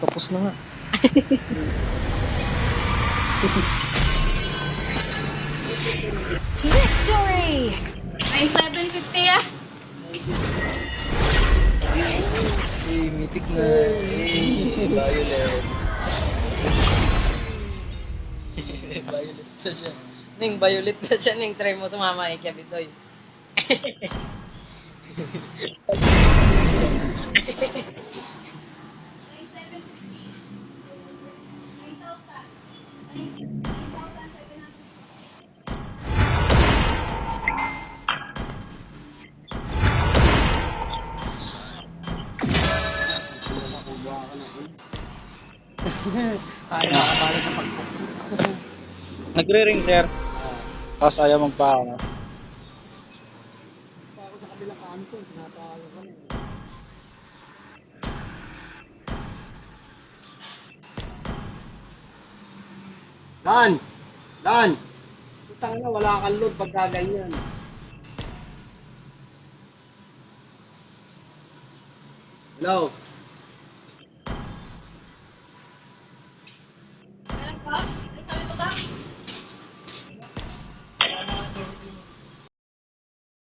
Tapos na nga. Victory! May 750 ah. Eh, mitik na. Eh, violet. violet na siya. Ning, violet na siya. Ning, try mo sumama kay Kevitoy. 9,000. 9,750. Ay, nakabala sa. Nagre-ring, sir. Tapos ayaw magpa... Dan! Dan! Putang na, wala kang load pagka ganyan. Hello? Meron ka? Meron ka?